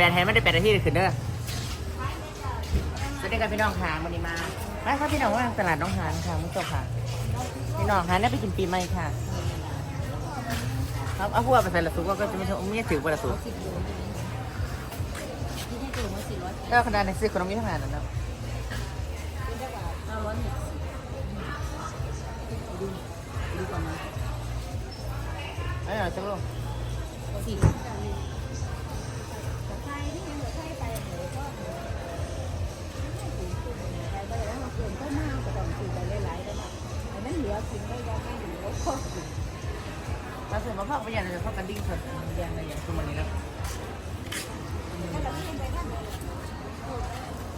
แปดให้ไม่ได้แปดนาทีเลยขึ้นเด้อสวัสดีครับพี่น้องค่ะวันนี้มาไปครับพี่น้องว่าตลาดน้องหานค่ะมุกตค่ะ พี่น้องหานได้ไปกินปีใหม่ค่ะ ครับเอาพวกไปใส่ละสุกก็จะไม่ถูกไม่ถือว่าละสุกสิบโลที่ให้ตัวมาสี่ร้อยก็ขนาดในซื้อขนมยี่ห้อนั้นนะเนได้กว่าห้าร้อยหนึ่งดูดูก่อนนะไอ้หน่อยสักลูกสี่ มาซื้อมาพักไปอย่างไรพักกันดิ้งสดอย่างไรอย่างทุกวันนี้แล้ว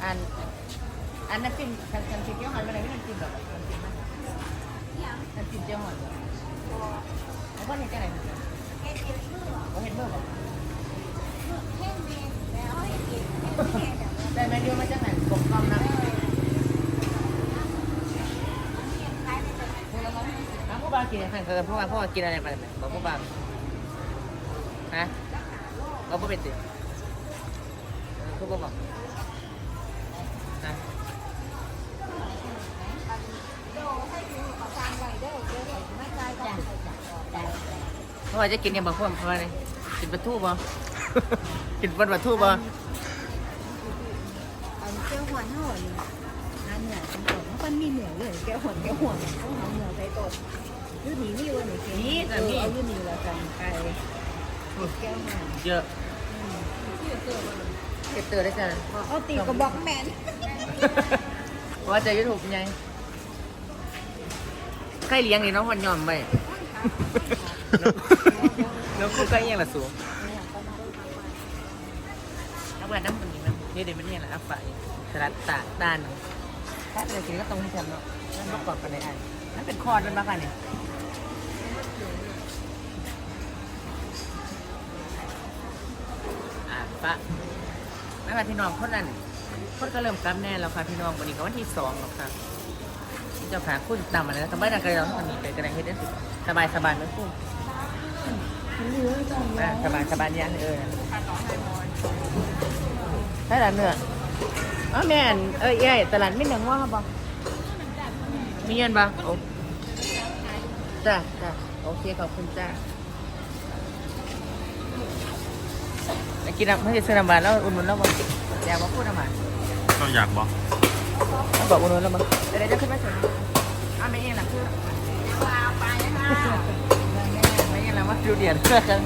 อันอันน้ำจิ้มน้ำจิ้มเจียวหอยมาไหนไม่น้จิ้มหรอกน้ำจิ้มไหมน้ำจิ้มเจียวหอยแล้วก็เห็นจะไหนเขาเห็นเมื่อบอกได้ไหมเดียวมาจากไหนกบกองนะน้ำผู้ บ้างกินอะไรกันผู้บางผู้ากินอะไรไปบอกผู้บางฮะเราผู้เป็นติผู้บอกนะเพราะว่าจะกินยังบางคนเพราะว่าอะไรกินปลาทูบ่กินปลาทูบ่อันแก้วหัวเท่าไหร่อันเหนือจังหวัดมันมีเหนือเลยแก้วหัวแก้วหัวต้องเอาเหนือใส่ตัว ยูนีนี่วันไหนเก่งเอายูนีละกันไปแก้วหัวเยอะเก็บเตือได้จ้ะเอาตีกระบอกแมนเพราะว่าจะยูทูบไงใกล้เลี้ยงนี่น้องคนยอมไปน้องคู่ใกล้ยังละสูงน้ำกันน้ำมันนี่นะนี่เดี๋ยวมันเนี่ยแหละอัฟไฟสลัดตาตาลถ้าจะกินก็ตรงที่ฉันเนาะนั่นประกอบกันในอันนั่นเป็นคอร์ดมันมาค่ะเนี่ย อะปะคะพี่น้องคนนั้นคนก็เริ่มกลับแน่แล้วค่ะพี่น้องวันนี้ก็วันที่สองแล้วค่ะเจ้าขาคุณตามมาแล้วทำไมนางกระยองคนนี้ไปกระไรเฮ็ดได้สิสบายสบายไหมคุณอะสบายสบายยันเออใช่ละเนื้ออ๋อแม่นเอ้ยเอ้ยตลาดไม่หนังว่าบ่มีเงินบ่โอ้จ้าจ้าโอเคขอบคุณจ้า ไปกินน้ำไม่ได้ซื้อน้ำหวานแล้วอุ่นๆแล้วบ่อยากมาพูดน้ำหวานก็อยากบอกบอกอุ่นๆแล้วมั้งเดี๋ยวจะขึ้นมาสนอ้าวไม่เองล่ะคือไปนะคะไม่เองล่ะว่าดูเดียนเพื่อกัน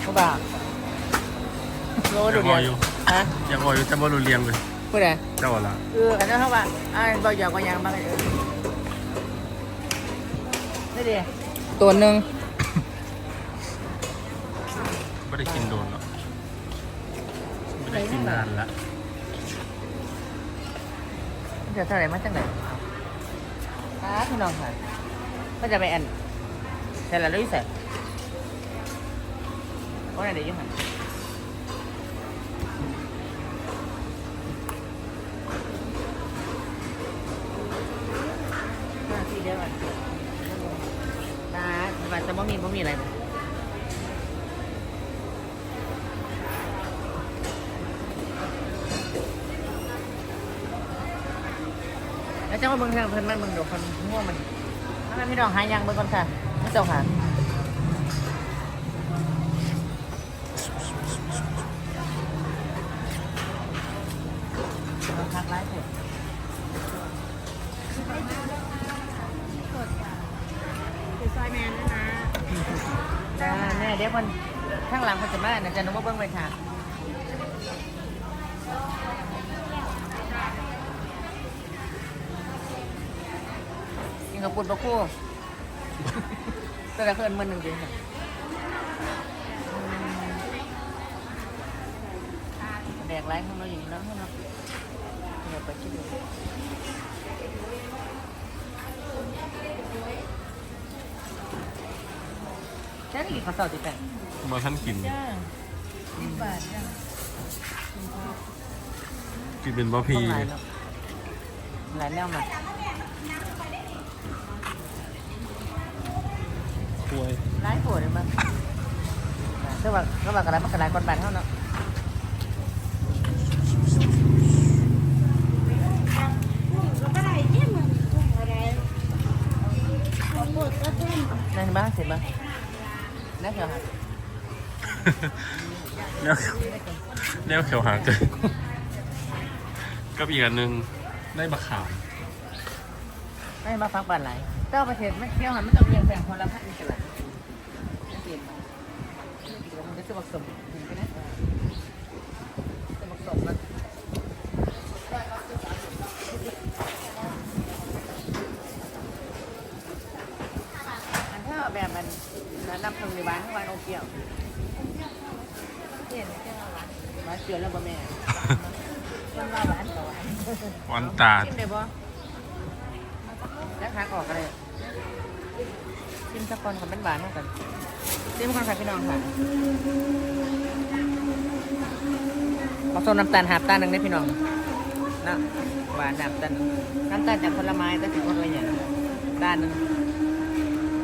เขาบากโลอดูยากเดีบยอนกอยู่ฮะอยากบอกอยู่จะบ่รู้เรียงเลยพูดอะไรเจ้าละเอออันนั้นเขาว่าอ่าบอกหยอกก็ยังมาเลยเออนี่ดิตัวหนึ่ง ไม่ได้กินโดนหรอกไม่ได้กินนานละเดี๋ยวเท่าไหร่มาจากไหนอ้าพี่น้องค่ะก็จะไปอันแต่ละรุ่ยใส่ว่าไหนเดี๋ยวยังไงมาทีเดียวอะตาสบายจะบ่มีบ่มีอะไรเลย แล้วจะมาเบิ่งทางเพิ่นมันเบิ่งเดี๋ยวคนง่วงมันถ้าพี่น้องหายังเบิ่งก่อนค่ะไม่เจ้าค่ะเอาพักไลฟ์เถอะคือซอยแมนนะนะจ้าแน่เดี๋ยวคนข้างหลังคนจะมานะจะนึกว่าเบิ้งไปค่ะ กับปุ่นปลาคู่แต่ละเพื่อนมันหนึ่งเดียวค่ะแดกไร้ของเราอย่างนี้แล้วเนาะเดี๋ยวไปคิดดูแค่นี้เขาสอบติดแต่มาท่านกิน จ้าสิบบาทจ้ะกินเป็นบะพีหลายเลยเนาะหลายแนวมา คุยหลายปวดเลยมั้งแคือว่าคือว่ากระไรมันกระไรคนบ้านเท่าเนาะก็ไม่ได้เนี่ยมันกุ้งอะไรข้าวโพดก็เส้นนั่นบ้างเสร็จบ้างนั่นเหรอแนวแนวเขียวหางเกินกับอีกอันหนึ่งได้บะขามไม่มาฟังบ้านไหน เจ้าประเทศไม่เที่ยวหันไม่ต้องเรียงแบ่งคนละพันกันละเปลี่ยนมามันก็จะผสมถึงกันนะจะผสมมันอันถ้าแบบมันนำทางในบ้านทั้งวันโอเกียวเปลี่ยนไม่ใช่หวานหวานเกลือแล้วบ่แม่มันว่าหวานกว่าหวานวานตาด ชิมได้บ่แล้วขาออกกันเลยชิมสักคนกับเป็นบานเท่ากันชิมคนค่ะพี่น้องค่ะผสมน้ำตาลหาบตาลหนึ่งได้พี่น้องนะหวานน้ำตาลน้ำตาลจากผลไม้แต่ถึงคนละอย่างตาลหนึ่ง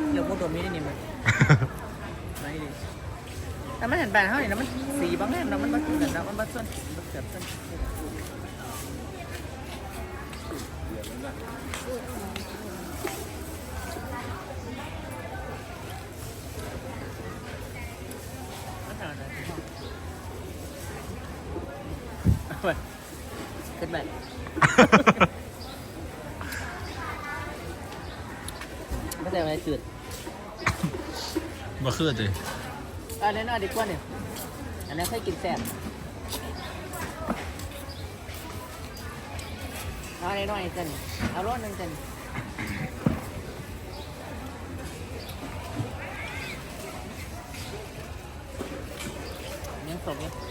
เหลือพูดตัวนี้ได้นี่มั้ยไม่ดีแต่มันเห็นบานเท่านี้แล้วมันสีบางแง่แล้วมันมันคือแล้วมันมันส่วนมันเกือบส่วน ขึ้นไปไม่ใช่อะไรจืดบะคือเลยอันนี้น่าดีกว่าเนี่ย อันนี้เคยกินแซ่บเอาอันนี้หน่อยจันเอารสหนึ่งจันยังสมยังอ่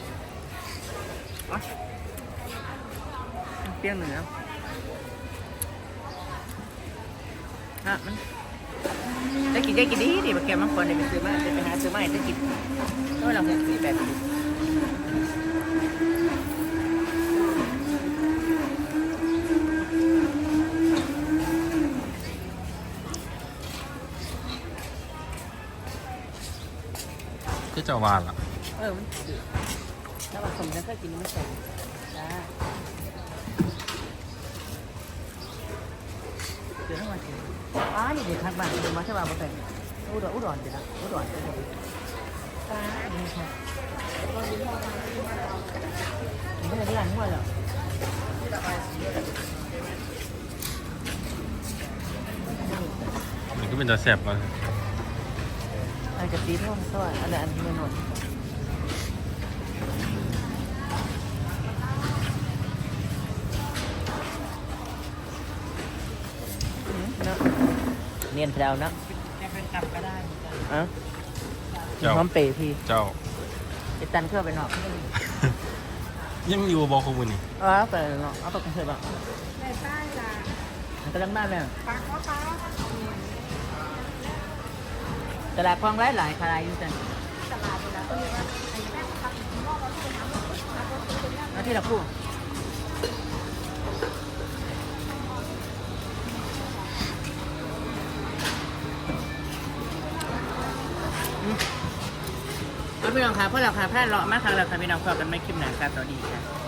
เปรี้ยวหนึ่งแล้วอะมันจะกินได้กินดีดีแบบแกมังกรเนี่ยไปซื้อมาจะไปหาซื้อมาให้จะกินก็เราเห็นสีแบบนี้ก็จะหวานล่ะ เออมันจืดถ้าผสมจะเคยกินไม่ใส่ วันนอ้าอยู่ในทักบ้านเดี๋ยวมาใช่ป่ะมาแต่งอุดรอุดรเดี๋ยวนะอุดรเดี๋ยวนะป้านี่ค่ะไม่ได้ร้านหัวหรอกมันก็เป็นตาแสบก่อนอันกับตีท่องซอยอันนั้นอันเงินหน เนียนแถวเนาะจะเป็นกลับก็ได้อะเจ้าพร้อมเปย์พี่เจ้าไอ้ตันเครื่องไปเนาะยังอยู่บอกคุณนี่เออไปเนาะเอาตกกันเถอะบ้างในใต้ละกำลังบ้านแม่ปลาข้าวปลาตลาดคลองหลายหลายคลายอยู่จันตลาดเวลาก็มีว่าไอ้แม่ทำถึงนอกเราที่เป็นน้ำหมดน้ำรถเป็นน้ำแล้วที่เราพูด พี่น้องค่ะเพราะเราค่ะแพลาดเลาะมากค่ะเราค่ะพี่น้องพอกันไม่คลิปหนาค่ะสวัสดีค่ะ